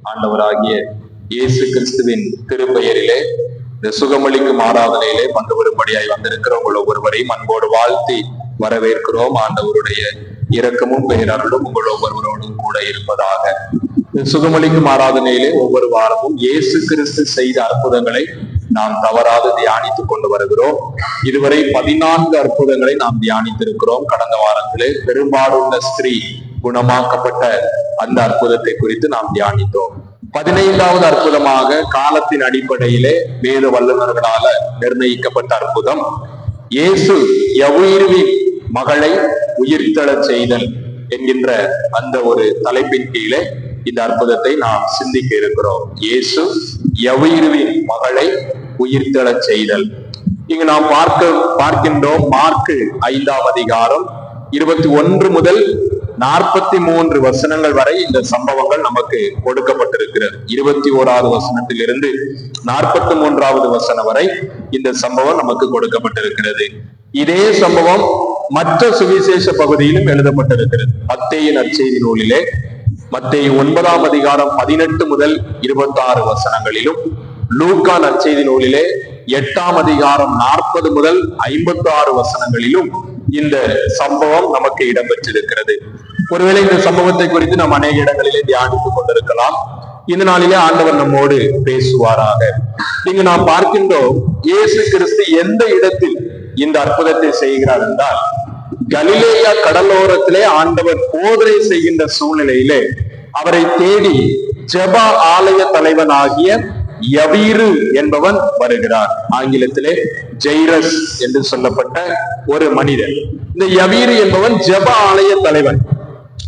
ஆண்டவராகிய இயேசு கிறிஸ்துவின் திருப்பெயரிலே இந்த சுகமளிக்கும் ஆராதனையிலே பங்கு வரும்படியாய் வந்திருக்கிற உங்கள் ஒவ்வொருவரையும் அன்போடு வாழ்த்தி வரவேற்கிறோம். ஆண்டவருடைய இரக்கமும் பெயரருளும் உங்கள் ஒவ்வொருவரோடும் கூட இருப்பதாக. சுகமளிக்கும் ஆராதனையிலே ஒவ்வொரு வாரமும் இயேசு கிறிஸ்து செய்த அற்புதங்களை நாம் தவறாது தியானித்துக் கொண்டு வருகிறோம். இதுவரை பதினான்கு அற்புதங்களை நாம் தியானித்திருக்கிறோம். கடந்த வாரத்திலே பெரும்பாடுள்ள ஸ்திரீ குணமாக்கப்பட்ட அந்த அற்புதத்தை குறித்து நாம் தியானித்தோம். பதினைந்தாவது அற்புதமாக காலத்தின் அடிப்படையிலே வேத வல்லுநர்களால நிர்ணயிக்கப்பட்ட அற்புதம். இயேசு எவ்வுயிர்வி மகளை உயிர்த்தெழச் செய்தல் என்கின்ற அந்த ஒரு தலைப்பின் கீழே இந்த அற்புதத்தை நாம் சிந்திக்க இருக்கிறோம். இயேசு எவ்வுயிர்வின் மகளை உயிர்த்தெழச் செய்தல். இங்கு நாம் பார்க்க பார்க்கின்றோம் மார்க்கு ஐந்தாம் அதிகாரம் இருபத்தி ஒன்று முதல் நாற்பத்தி மூன்று வசனங்கள் வரை இந்த சம்பவங்கள் நமக்கு கொடுக்கப்பட்டிருக்கிறது. இருபத்தி ஓராவது வசனத்திலிருந்து நாற்பத்தி மூன்றாவது வசனம் வரை இந்த சம்பவம் நமக்கு கொடுக்கப்பட்டிருக்கிறது. இதே சம்பவம் மற்ற சுவிசேஷ பகுதியிலும் எழுதப்பட்டிருக்கிறது. மத்தேயின் நற்செய்தி நூலிலே மத்திய ஒன்பதாம் அதிகாரம் பதினெட்டு முதல் இருபத்தி ஆறு வசனங்களிலும் லூக்கா நற்செய்தி நூலிலே எட்டாம் அதிகாரம் நாற்பது முதல் ஐம்பத்தி ஆறு வசனங்களிலும் இந்த சம்பவம் நமக்கு இடம்பெற்றிருக்கிறது. ஒருவேளை இந்த சம்பவத்தை குறித்து நாம் அநேக இடங்களிலே தியானித்துக் கொண்டிருக்கலாம். இந்த நாளிலே ஆண்டவர் நம்மோடு பேசுவாராக. இங்கு நாம் பார்க்கின்றோம் இயேசு கிறிஸ்து எந்த இடத்தில் இந்த அற்புதத்தை செய்கிறார் என்றால் கலிலேயா கடலோரத்திலே ஆண்டவர் போதனை செய்கின்ற சூழ்நிலையிலே அவரை தேடி ஜெப ஆலய தலைவன் ஆகிய யவீரு என்பவன் வருகிறார். ஆங்கிலத்திலே ஜெய்ரஸ் என்று சொல்லப்பட்ட ஒரு மனிதன். இந்த யவீரு என்பவன் ஜெப ஆலய தலைவன்.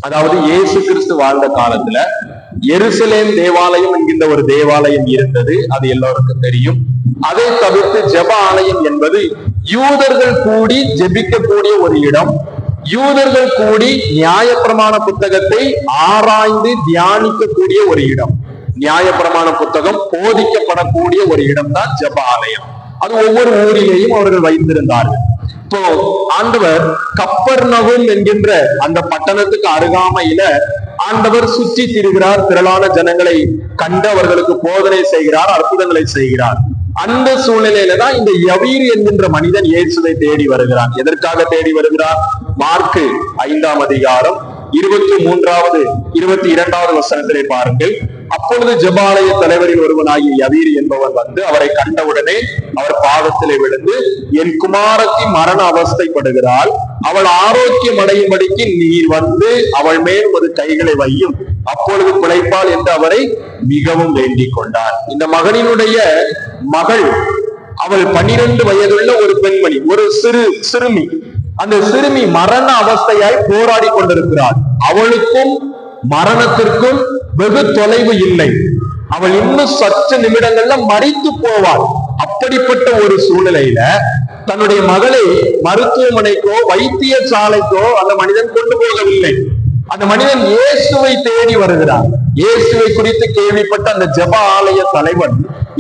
அதாவது இயேசு கிறிஸ்து வாழ்ந்த காலத்துல எருசலேம் தேவாலயம் என்கின்ற ஒரு தேவாலயம் இருந்தது அது எல்லோருக்கும் தெரியும். அதை தவிர்த்து ஜெப ஆலயம் என்பது யூதர்கள் கூடி ஜெபிக்கக்கூடிய ஒரு இடம். யூதர்கள் கூடி நியாயப்பிரமாண புத்தகத்தை ஆராய்ந்து தியானிக்கக்கூடிய ஒரு இடம். நியாயப்பிரமாண புத்தகம் போதிக்கப்படக்கூடிய ஒரு இடம் தான் ஜெப ஆலயம். அது ஒவ்வொரு ஊரிலேயும் அவர்கள் வைத்திருந்தார்கள். இப்போ ஆண்டவர் கப்பர் என்கின்ற அந்த பட்டணத்துக்கு அருகாமையில ஆண்டவர் சுற்றி திரிகிறார் திரளான ஜனங்களை கண்டு அவர்களுக்கு போதனை செய்கிறார் அற்புதங்களை செய்கிறார். அந்த சூழ்நிலையில தான் இந்த யவீர் என்கின்ற மனிதன் இயேசுவை தேடி வருகிறான். எதற்காக தேடி வருகிறார்? மார்க்கு ஐந்தாம் அதிகாரம் இருபத்தி மூன்றாவது இருபத்தி இரண்டாவது வசனத்திலே பாருங்கள். அப்பொழுது ஜபாலய தலைவரில் ஒருவனாகிய யவீர் என்பவர் வந்து அவரை கண்டவுடனே பாதத்திலே விழுந்து என் குமாரத்தி மரண அவஸ்தைப்படுகிறாள். அவள் ஆரோக்கியம் அடையும்படிக்கு நீர் வந்து அவள் மேல் ஒரு கைகளை வையும். அப்பொழுது பிழைப்பாள் என்று அவரை மிகவும் வேண்டிக் கொண்டார் இந்த மகனினுடைய மகள் அவள் பன்னிரண்டு வயதுள்ள ஒரு பெண்மணி ஒரு சிறு சிறுமி. அந்த சிறுமி மரண அவஸ்தையாய் போராடி கொண்டிருக்கிறாள். அவளுக்கும் மரணத்திற்கும் வெகு தொலைவு இல்லை. அவள் இன்னும் சற்று நிமிடங்கள்ல மறித்து போவாள். அப்படிப்பட்ட ஒரு சூழ்நிலையில தன்னுடைய மகளை மருத்துவமனைக்கோ வைத்திய சாலைக்கோ அந்த மனிதன் கொண்டு போகவில்லை. அந்த மனிதன் இயேசுவை தேடி வருகிறார் இயேசுவை குறித்து கேள்விப்பட்ட அந்த ஜப ஆலய தலைவன்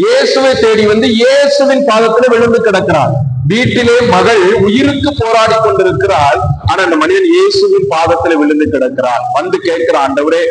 இயேசுவை தேடி வந்து இயேசுவின் பாதத்துல விழுந்து கிடக்கிறான். வீட்டிலே மகள் உயிருக்கு போராடி கொண்டிருக்கிறாள். ஆனா அந்த மனிதன் இயேசுவின் பாதத்துல விழுந்து கிடக்கிறார். வந்து கேட்கிற ஆண்டவரே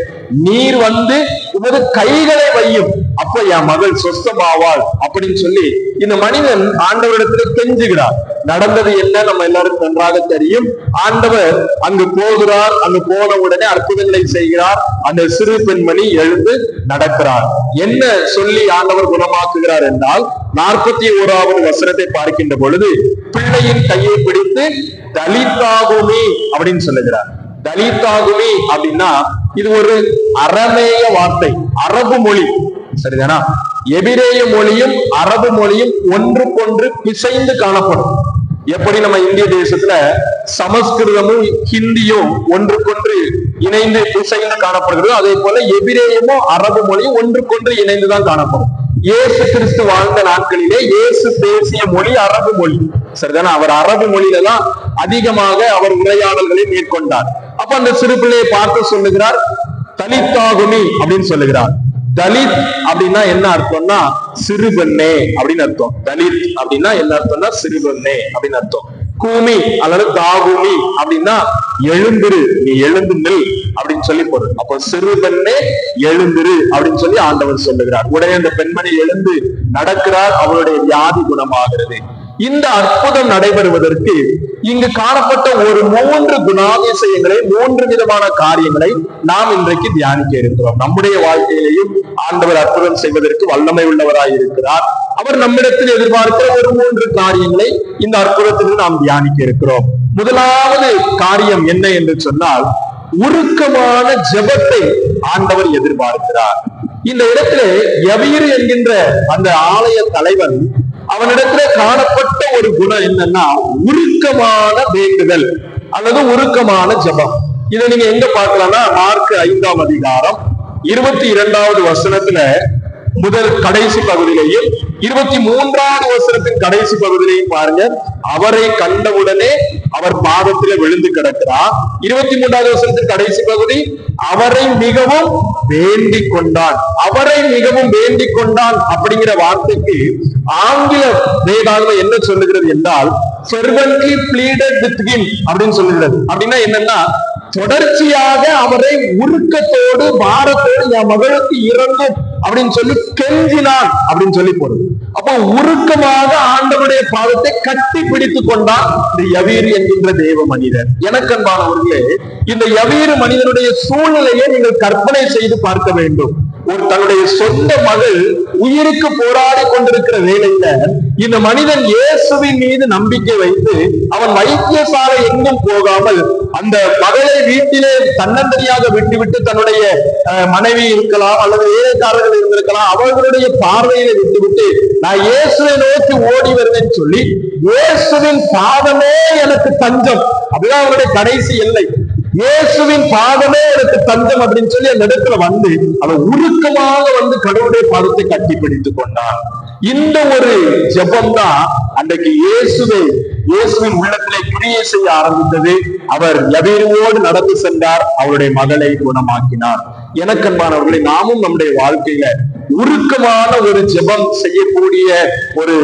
நீர் வந்து உமது கைகளை வையும். அப்ப என் மகள் சொஸ்தமாவாள் அப்படின்னு சொல்லி இந்த மனிதன் ஆண்டவரிடத்துல கெஞ்சுகிறார். நடந்தது என்ன? நம்ம எல்லாருக்கும் நன்றாக தெரியும். ஆண்டவர் அங்கு போகிறார். அங்கு போன உடனே அற்புதங்களை செய்கிறார். அந்த சிறு பெண்மணி எழுந்து நடக்கிறார். என்ன சொல்லி ஆண்டவர் குணமாக்குகிறார் என்றால் நாற்பத்தி ஓராவது வசனத்தை பார்க்கின்ற பொழுது பிள்ளையின் கையை பிடித்து தலித்தாகுமி அப்படின்னு சொல்லுகிறார். தலித்தாகுமி அப்படின்னா இது ஒரு அரமேய வார்த்தை அரபு மொழி. சரிதானா? எபிரேய மொழியும் அரபு மொழியும் ஒன்றுக்கொன்று பிசைந்து காணப்படும். எப்படி நம்ம இந்திய தேசத்துல சமஸ்கிருதமும் ஹிந்தியும் ஒன்றுக்கொன்று இணைந்து பிசைந்து காணப்படுகிறது அதே போல எபிரேயமும் அரபு மொழியும் ஒன்றுக்கொன்று இணைந்துதான் காணப்படும். இயேசு கிறிஸ்து வாழ்ந்த நாட்களிலே இயேசு பேசிய மொழி அரபு மொழி. சரிதானே? அவர் அரபு மொழியில தான் அதிகமாக அவர் உரையாடல்களை மேற்கொண்டார். அப்ப அந்த சிறு பிள்ளையை பார்த்து சொல்லுகிறார் தலித்தாகுமி அப்படின்னு சொல்லுகிறார். தலித் அப்படின்னா என்ன அர்த்தம்னா சிறுபெண்ணே அப்படின்னு அர்த்தம். தலித் அப்படின்னா என்ன அர்த்தம்னா சிறுபெண்ணே அப்படின்னு அர்த்தம். கூமி அல்லது தாகுமி அப்படின்னா எழுந்திரு நீ எழுந்து நில் அப்படின்னு சொல்லி பொருள். அப்போ சிறு பெண்ணே எழுந்திரு அப்படின்னு சொல்லி ஆண்டவர் சொல்லுகிறார். உடனே அந்த பெண்மணி எழுந்து நடக்கிறார் அவளுடைய வியாதி குணமாகிறது. இந்த அற்புதம் நடைபெறுவதற்கு இங்கு காணப்பட்ட ஒரு மூன்று குணாதிசயங்களை மூன்று விதமான காரியங்களை நாம் இன்றைக்கு தியானிக்க இருக்கிறோம். நம்முடைய வாழ்க்கையிலேயும் ஆண்டவர் அற்புதம் செய்வதற்கு வல்லமை உள்ளவராய் இருக்கிறார். அவர் நம்மிடத்தில் எதிர்பார்க்கிற ஒரு மூன்று காரியங்களை இந்த அற்புதத்தில் நாம் தியானிக்க இருக்கிறோம். முதலாவது காரியம் என்ன என்று சொன்னால் உருக்கமான ஜெபத்தை ஆண்டவர் எதிர்பார்க்கிறார். இந்த இடத்திலே எவீர் என்கின்ற அந்த ஆலய தலைவன் அவனிடத்துல காணப்பட்ட ஒரு குணம் என்னன்னா உருக்கமான வேண்டுதல் அல்லது உருக்கமான ஜபம். இதை நீங்க எங்க பார்க்கலாம்னா மார்க் ஐந்தாம் அதிகாரம் இருபத்தி இரண்டாவது வசனத்துல முதல் கடைசி பகுதியிலையும் இருபத்தி மூன்றாவது வசனத்தின் கடைசி பகுதியிலையும் பாருங்க அவரை கண்டவுடனே அவர் பாதத்திலே விழுந்து கிடக்கிறார். இருபத்தி மூன்றாவது வருஷத்தின் கடைசி பகுதி அவரை மிகவும் வேண்டிக் கொண்டான். அவரை மிகவும் வேண்டிக் கொண்டான் அப்படிங்கிற வார்த்தைக்கு ஆங்கில வேதாகம என்ன சொல்லுகிறது என்றால் fervently பிளீடட் வித் ஹிம் அப்படின்னு சொல்லுகிறது. அப்படின்னா என்னன்னா தொடர்ச்சியாக அவரை உருக்கத்தோடு பாரத்தோடு என் மகளுக்கு இறங்கும் அப்படின்னு சொல்லி கெஞ்சினான் அப்படின்னு சொல்லி போடுது அப்ப உருக்கமாக ஆண்டவருடைய பாதத்தை கட்டி பிடித்து கொண்டான் இந்த யவீர் என்கின்ற தேவ மனிதர். எனக்கன்பானவர்களே இந்த யவீர் மனிதனுடைய சூழ்நிலையை நீங்கள் கற்பனை செய்து பார்க்க வேண்டும். ஒரு தன்னுடைய சொந்த மகள் உயிருக்கு போராடி கொண்டிருக்கிற வேலையில இந்த மனிதன் இயேசுவின் மீது நம்பிக்கை வைத்து அவன் வைத்தியசாலை எங்கும் போகாமல் அந்த மகளை வீட்டிலே தன்னந்தனியாக விட்டுவிட்டு தன்னுடைய அஹ், மனைவி இருக்கலாம் அல்லது வேலைக்காரர்கள் இருந்திருக்கலாம் அவர்களுடைய பார்வையில விட்டுவிட்டு நான் இயேசுவை நோக்கி ஓடி வருவேன் சொல்லி இயேசுவின் பாதமே எனக்கு தஞ்சம். அதுதான் அவருடைய கடைசி எல்லை. இயேசுவின் பாதமே எனக்கு தஞ்சம் அப்படின்னு சொல்லி அந்த இடத்துல வந்து அவன் உருக்கமாக வந்து கடவுளுடைய பாதத்தை கட்டி பிடித்துக் கொண்டான். இந்த ஒரு ஜெபம் தான் அன்றைக்கு இயேசுவை இயேசுவின் உள்ளத்திலே கிரியை செய்ய ஆரம்பித்தது. அவர் எதிர்வோடு நடந்து சென்றார். அவருடைய மகளை குணமாக்கினார். எனக்கன்பானவர்களை நாமும் நம்முடைய வாழ்க்கையில உருக்கமான ஒரு ஜெபம் செய்யக்கூடிய ஒரு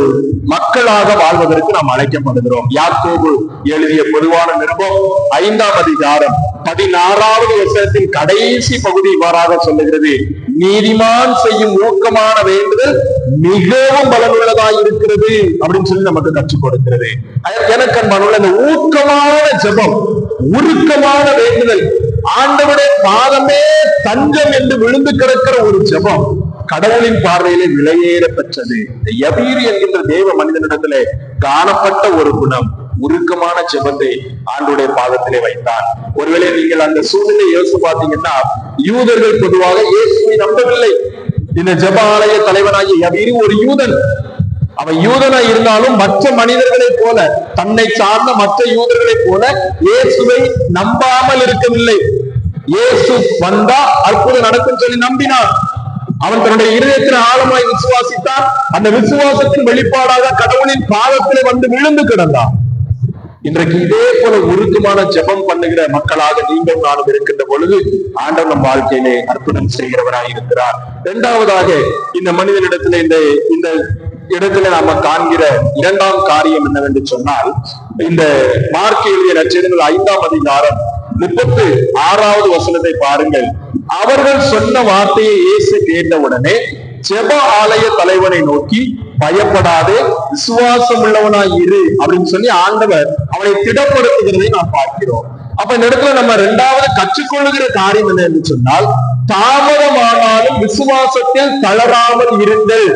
மக்களாக வாழ்வதற்கு நாம் அழைக்கப்படுகிறோம். யாக்கோபு எழுதிய பொதுவான நிருபம் ஐந்தாம் அதிகாரம் பதினாறாவது வசனத்தின் கடைசி பகுதி இவ்வாறாக சொல்லுகிறது. நீதிமான் செய்யும் ஊக்கமான வேண்டுதல் மிகவும் பலனுள்ளதா இருக்கிறது அப்படின்னு சொல்லி நமக்கு கற்றுக் கொடுக்கிறது. எனக்கு அன்பானுள்ள இந்த ஊக்கமான ஜெபம் உருக்கமான வேண்டுதல் ஆண்டவருடைய பாதமே தஞ்சம் என்று விழுந்து கிடக்கிற ஒரு ஜெபம் கடவுளின் பார்வையிலே விலையேற பெற்றது இந்த யபீர் என்கின்ற தேவ மனிதனிடத்திலே காணப்பட்ட ஒரு குணம் உருக்கமான ஜெபத்தை ஆண்டுடைய பாதத்திலே வைத்தான். ஒருவேளை நீங்கள் அந்த சூழ்நிலை யோசிச்சு பார்த்தீங்கன்னா யூதர்கள் பொதுவாக இயேசுவை நம்பவில்லை. இந்த ஜெப ஆலய தலைவனாகிய யபீர் ஒரு யூதன். அவன் யூதனா இருந்தாலும் மற்ற மனிதர்களைப் போல தன்னை சார்ந்த மற்ற யூதர்களைப் போல இயேசுவை நம்பாமல் இருக்கவில்லை. இயேசு வந்தா அற்புதம் நடக்கும் சொல்லி நம்பினான் அவன் தன்னுடைய இருதயத்தில் ஆழமாய் விசுவாசித்தான் அந்த விசுவாசத்தின் வெளிப்பாடாக கடவுளின் பாதத்திலே வந்து விழுந்து கிடந்தான். இன்றைக்கு இதே போல உருக்கமான ஜெபம் பண்ணுகிற மக்களாக நீங்கள் நானும் இருக்கின்ற பொழுது ஆண்டவர் நம் வாழ்க்கையிலே அற்புதம் செய்கிறவராய் இருக்கிறார் இரண்டாவதாக இந்த மனிதனிடத்துல இந்த இந்த இடத்துல நாம காண்கிற இரண்டாம் காரியம் என்னவென்று சொன்னால் இந்த மார்க் எழுதிய நட்சத்திரங்கள் ஐந்தாம் அதிகாரம் முப்பத்து ஆறாவது வசனத்தை பாருங்கள். அவர்கள் சொன்ன வார்த்தையை இயேசு கேட்டவுடனே ஜெப ஆலய தலைவனை நோக்கி பயப்படாதே விசுவாசம் உள்ளவனாய் இரு அப்படின்னு சொல்லி ஆண்டவர் அவனை திடப்படுத்துகிறதை நாம் பார்க்கிறோம். அப்ப இந்த இடத்துல நம்ம ரெண்டாவது கற்றுக்கொள்ளுகிற காரியம் என்ன என்று சொன்னால் தாமதமானாலும் விசுவாசத்தில் தளராமல் இருங்கள்.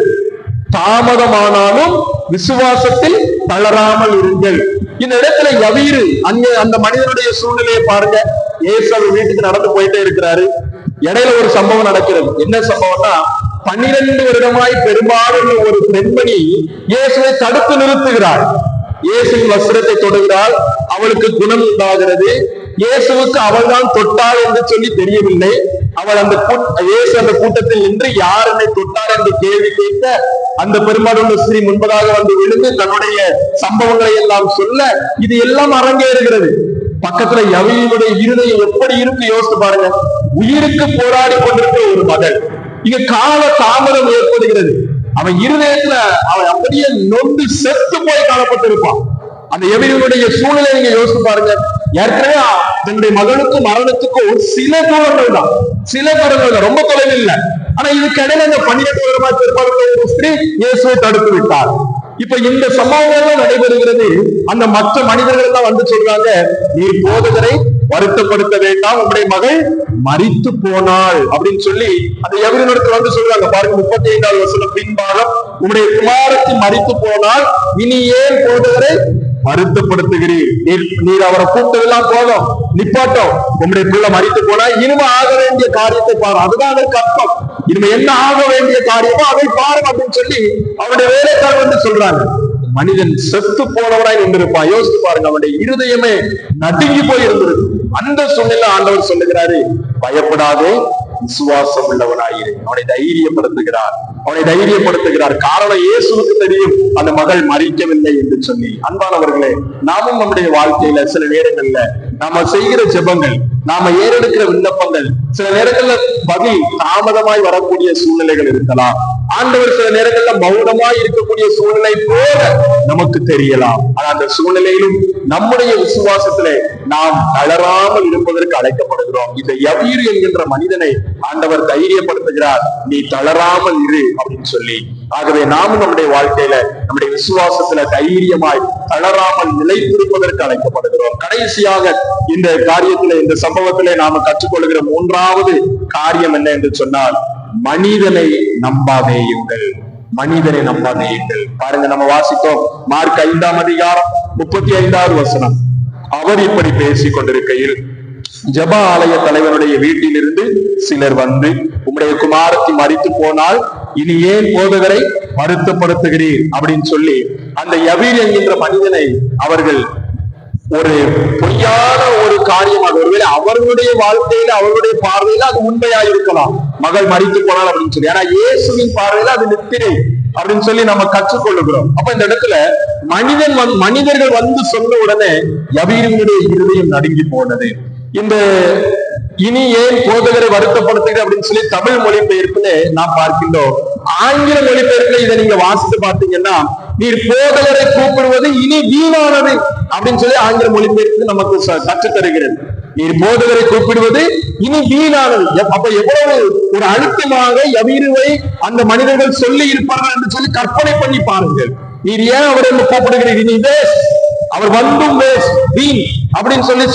தாமதமானாலும் விசுவாசத்தில் தளராமல் இருங்கள். இந்த இடத்துல யவீரு அங்கே அந்த மனிதனுடைய சூழ்நிலையை பாருங்க. ஏசு அவர் வீட்டுக்கு நடந்து போயிட்டே இருக்கிறாரு. இடையில ஒரு சம்பவம் நடக்கிறது. என்ன சம்பவம்னா பன்னிரண்டு வருடமாய் பெரும்பாலும் ஒரு பெண்மணி இயேசுவை தடுத்து நிறுத்துகிறார் இயேசுவின் வஸ்திரத்தை தொடுகிறாள். அவளுக்கு குணம் உண்டாகிறது. இயேசுவுக்கு அவள் தான் தொட்டாள் என்று சொல்லி தெரியவில்லை. அவள் அந்த இயேசு அந்த கூட்டத்தில் நின்று யார் என்னை தொட்டார் என்று கேள்வி கேட்க அந்த பெரும்பாலுள்ள ஸ்ரீ முன்பதாக வந்து விழுந்து தன்னுடைய சம்பவங்களை எல்லாம் சொல்ல இது எல்லாம் அரங்கேறுகிறது பக்கத்துல யவியினுடைய இருதயம் எப்படி இருக்கு யோசித்து பாருங்க. உயிருக்கு போராடி கொண்டிருக்கிற ஒரு மகள் இங்க கால தாமதம் ஏற்படுகிறது. அவன் இருதயத்துல அவன் அப்படியே நொந்து செத்து போய் காணப்பட்டிருப்பான். அந்த எபிரியனுடைய சூழ்நிலை நீங்க யோசிச்சு பாருங்க. ஏற்கனவே தன்னுடைய மகளுக்கும் மரணத்துக்கும் சில தூரங்கள் தான் சில தூரங்கள் தான் ரொம்ப தொலைவில் இல்லை. ஆனா இதுக்கு இடையில இந்த பன்னிரண்டு வருமா ஒரு ஸ்திரீ இயேசுவை தடுத்து விட்டார். இப்ப இந்த சம்பவங்கள் நடைபெறுகிறது. அந்த மற்ற மனிதர்கள் எல்லாம் வந்து சொல்றாங்க நீ போதகரை வருத்தப்படுத்த வேண்டாம். உங்களுடைய மகள் மறித்து போனாள். அப்படின்னு சொல்லி அந்த எவரினருக்கு வந்து சொல்றாங்க. பாருங்க முப்பத்தி ஐந்தாவது வருஷம் பின்பாலம் உங்களுடைய குமாரத்தை மறித்து போனால் இனி ஏன் போதகரை வருத்தப்படுத்துகிறீர்? நீர் நீர் அவரை கூப்பிட்டதெல்லாம் போதும். நிப்பாட்டம் உங்களுடைய பிள்ளை மறித்து போனா இனிமே ஆக வேண்டிய காரியத்தை பாரு. அதுதான் அதற்கு அர்த்தம். இனிமே என்ன ஆக வேண்டிய காரியமோ அதை பாருங்க அப்படின்னு சொல்லி அவருடைய வேலைக்காரர் வந்து சொல்றாங்க மனிதன் செத்து போனவராய் நின்றிருப்பான். யோசித்து பாருங்க அவனுடைய இருதயமே நடுங்கி போய் இருந்திருக்கு. அந்த சூழ்நிலை ஆண்டவர் சொல்லுகிறாரு பயப்படாதே விசுவாசம் உள்ளவனாயிரு. அவனை தைரியப்படுத்துகிறார். அவனை தைரியப்படுத்துகிறார். காரணம் இயேசுக்கு தெரியும். அந்த மகள் மறிக்கவில்லை என்று சொல்லி. அன்பானவர்களே நாமும் நம்முடைய வாழ்க்கையில சில நேரங்கள்ல நாம செய்கிற ஜெபங்கள் நாம ஏறெடுக்கிற விண்ணப்பங்கள். சில நேரங்கள்ல பதில் தாமதமாய் வரக்கூடிய சூழ்நிலைகள் இருக்கலாம். ஆண்டவர் சில நேரங்கள்ல மௌனமா இருக்கக்கூடிய சூழ்நிலை போல நமக்கு தெரியலாம். ஆனா அந்த சூழ்நிலையிலும் நம்முடைய விசுவாசத்துல நாம் தளராமல் இருப்பதற்கு அழைக்கப்படுகிறோம். இந்த யவீர் என்கின்ற மனிதனை ஆண்டவர் தைரியப்படுத்துகிறார். நீ தளராமல் இரு அப்படின்னு சொல்லி. ஆகவே நாமும் நம்முடைய வாழ்க்கையில நம்முடைய விசுவாசத்துல தைரியமாய் தளராமல் நிலைத்திருப்பதற்கு அழைக்கப்படுகிறோம். கடைசியாக இந்த காரியத்துல இந்த சம்பவத்திலே நாம கற்றுக்கொள்கிற மூன்றாவது காரியம் என்ன என்று சொன்னால் மனிதனை நம்பாதேயுங்கள் மனிதனை நம்பாதேயுங்கள் பாருங்க நம்ம வாசித்தோம். மார்க் ஐந்தாம் அதிகாரம் முப்பத்தி ஐந்தாவது வசனம். அவர் இப்படி பேசிக் கொண்டிருக்கையில் ஜப ஆலய தலைவனுடைய வீட்டிலிருந்து சிலர் வந்து உம்முடைய குமாரத்தை மறித்து போனால் இனி ஏன் போதகரை வருத்தப்படுத்துகிறீர்? அப்படின்னு சொல்லி அந்த யவீர் என்கின்ற மனிதனை அவர்கள் ஒரு பொய்யான ஒரு காரியமாக ஒருவேளை அவர்களுடைய வாழ்க்கையில அவர்களுடைய பார்வையில அது உண்மையா இருக்கலாம். மகள் மறித்து போனால் அப்படின்னு சொல்லி. ஆனா இயேசுவின் பார்வையில அது நித்திரை அப்படின்னு சொல்லி நம்ம கற்றுக்கொள்ளுகிறோம். அப்ப இந்த இடத்துல மனிதன் வந்து மனிதர்கள் வந்து சொன்ன உடனே யவீரனுடைய இருதயம் நடுங்கி போனது. இந்த இனி ஏன் போதகரை வருத்தப்படுத்துகிற அப்படின்னு சொல்லி தமிழ் மொழிபெயர்ப்புல நாம் பார்க்கின்றோம். ஆங்கில மொழிபெயர்ப்புல இதை நீங்க வாசித்து பார்த்தீங்கன்னா நீர் போதகரை கூப்பிடுவது இனி வீணானது. அப்படின்னு சொல்லி ஆங்கில மொழிபெயர்ப்பு நமக்கு ச- கற்றுத் தருகிறது நீர் போதகரை கூப்பிடுவது இனி வீணானது. அப்ப எவ்வளவு ஒரு அழுத்தமாக எவிருவை அந்த மனிதர்கள் சொல்லி இருப்பார்கள் என்று சொல்லி கற்பனை பண்ணி பாருங்கள். நீர் ஏன் அவரை கூப்பிடுகிறீர்? இனி வேஸ்ட் அவர் வந்தும் வேஸ்ட் வீண். அப்படின்னு சொல்லி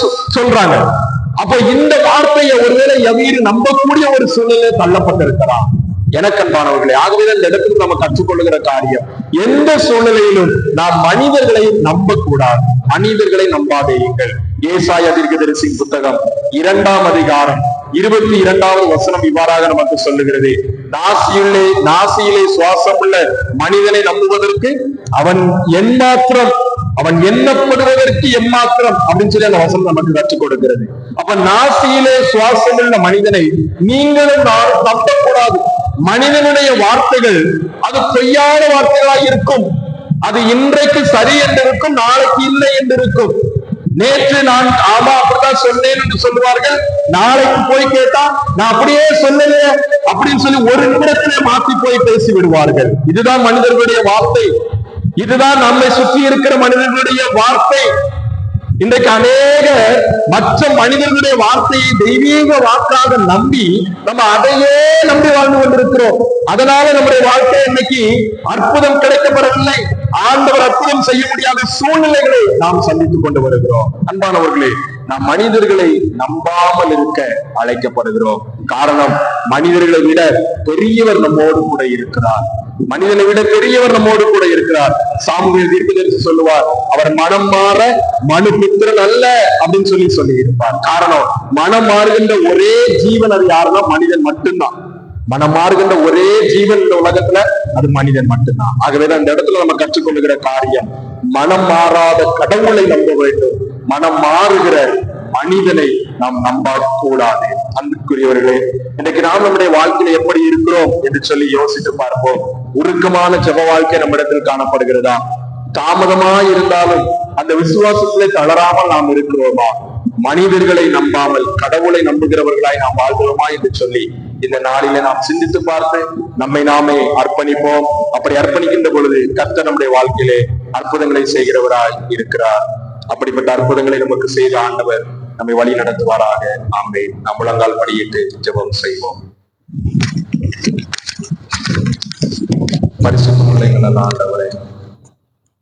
சொல்றாங்க. அப்ப இந்த வார்த்தையை ஒருவேளை எவீரு நம்பக்கூடிய ஒரு சூழ்நிலை தள்ளப்பட்டிருக்கிறார் எனக்கன்பானவர்களே ஆகவே இந்த இடத்துக்கு நம்ம கற்றுக்கொள்ளுகிற காரியம். எந்த சூழ்நிலையிலும் நாம் மனிதர்களை நம்பக்கூடாது. மனிதர்களை நம்பாதேயுங்கள் ஏசாய தீர்க்கதரிசி புத்தகம் இரண்டாம் அதிகாரம் இருபத்தி இரண்டாவது வசனம் இவ்வாறாக நமக்கு சொல்லுகிறது. நாசியிலே நாசியிலே சுவாசமுள்ள மனிதனை நம்புவதற்கு அவன் எந்மாத்திரம் அவன் எண்ணப்படுவதற்கு எம்மாத்திரம் அப்படின்னு சொல்லி அந்த வசனம் நமக்கு கற்றுக் கொடுக்கிறது. அப்ப நாசியிலே சுவாசமுள்ள மனிதனை நீங்களும் நானும் நம்பக்கூடாது. மனிதனுடைய வார்த்தைகள் அது பொய்யான வார்த்தைகளாக இருக்கும். அது இன்றைக்கு சரி என்று இருக்கும் நாளைக்கு இல்லை என்று இருக்கும் நேற்று நான் ஆமா அப்படித்தான் சொன்னேன் என்று சொல்லுவார்கள். நாளைக்கு போய் கேட்டா நான் அப்படியே சொல்லலையே அப்படின்னு சொல்லி ஒரு நிமிடத்திலே மாத்தி போய் பேசி விடுவார்கள். இதுதான் மனிதர்களுடைய வார்த்தை. இதுதான் நம்மை சுற்றி இருக்கிற மனிதர்களுடைய வார்த்தை. இன்றைக்கு அநேக மற்ற மனிதர்களுடைய வார்த்தையை தெய்வீக வாக்காக நம்பி நம்ம அதையே நம்பி வாழ்ந்து கொண்டிருக்கிறோம். அதனால நம்முடைய வாழ்க்கை இன்னைக்கு அற்புதம் கிடைக்கப்படவில்லை. ஆண்டவர் அற்புதம் செய்ய முடியாத சூழ்நிலைகளை நாம் சந்தித்துக் கொண்டு வருகிறோம். அன்பானவர்களே நாம் மனிதர்களை நம்பாமல் இருக்க அழைக்கப்படுகிறோம். காரணம் மனிதர்களை விட பெரியவர் நம்மோடு கூட இருக்கிறார். மனிதனை விட பெரியவர் நம்மோடு கூட இருக்கிறார். சாமுவேல் தீர்க்கதரிசி சொல்லுவார் அவர் மனம் மாற மனு புத்திரன் அல்ல அப்படின்னு சொல்லி சொல்லி இருப்பார் காரணம் மனம் மாறுகின்ற ஒரே ஜீவன் அது யாருன்னா மனிதன் மட்டும்தான். மனம் மாறுகின்ற ஒரே ஜீவன் இந்த உலகத்துல அது மனிதன் மட்டும்தான். ஆகவேதான் இந்த இடத்துல நம்ம கற்றுக்கொள்ளுகிற காரியம் மனம் மாறாத கடவுளை நம்ப வேண்டும். மனம் மாறுகிற மனிதனை நாம் நம்ப கூடாது அன்புக்குரியவர்களே இன்னைக்கு நாம் நம்முடைய வாழ்க்கையில எப்படி இருக்கிறோம் என்று சொல்லி யோசித்து பார்ப்போம். உருக்கமான ஜெப வாழ்க்கை நம்மிடத்தில் காணப்படுகிறதா? தாமதமா இருந்தாலும் அந்த விசுவாசத்திலே தளராமல் நாம் இருக்கிறோமா? மனிதர்களை நம்பாமல் கடவுளை நம்புகிறவர்களாய் நாம் வாழ்கிறோமா என்று சொல்லி இந்த நாளிலே நாம் சிந்தித்து பார்த்து நம்மை நாமே அர்ப்பணிப்போம். அப்படி அர்ப்பணிக்கின்ற பொழுது கர்த்தர் நம்முடைய வாழ்க்கையிலே அற்புதங்களை செய்கிறவராய் இருக்கிறார். அப்படிப்பட்ட அற்புதங்களை நமக்கு செய்த ஆண்டவர் நம்மை வழி நடத்துவாராக. ஆமே நம் முழங்கால் படியிட்டு ஜெபம் செய்வோம். பரிசுத்தமுள்ள எங்கள் ஆண்டவரே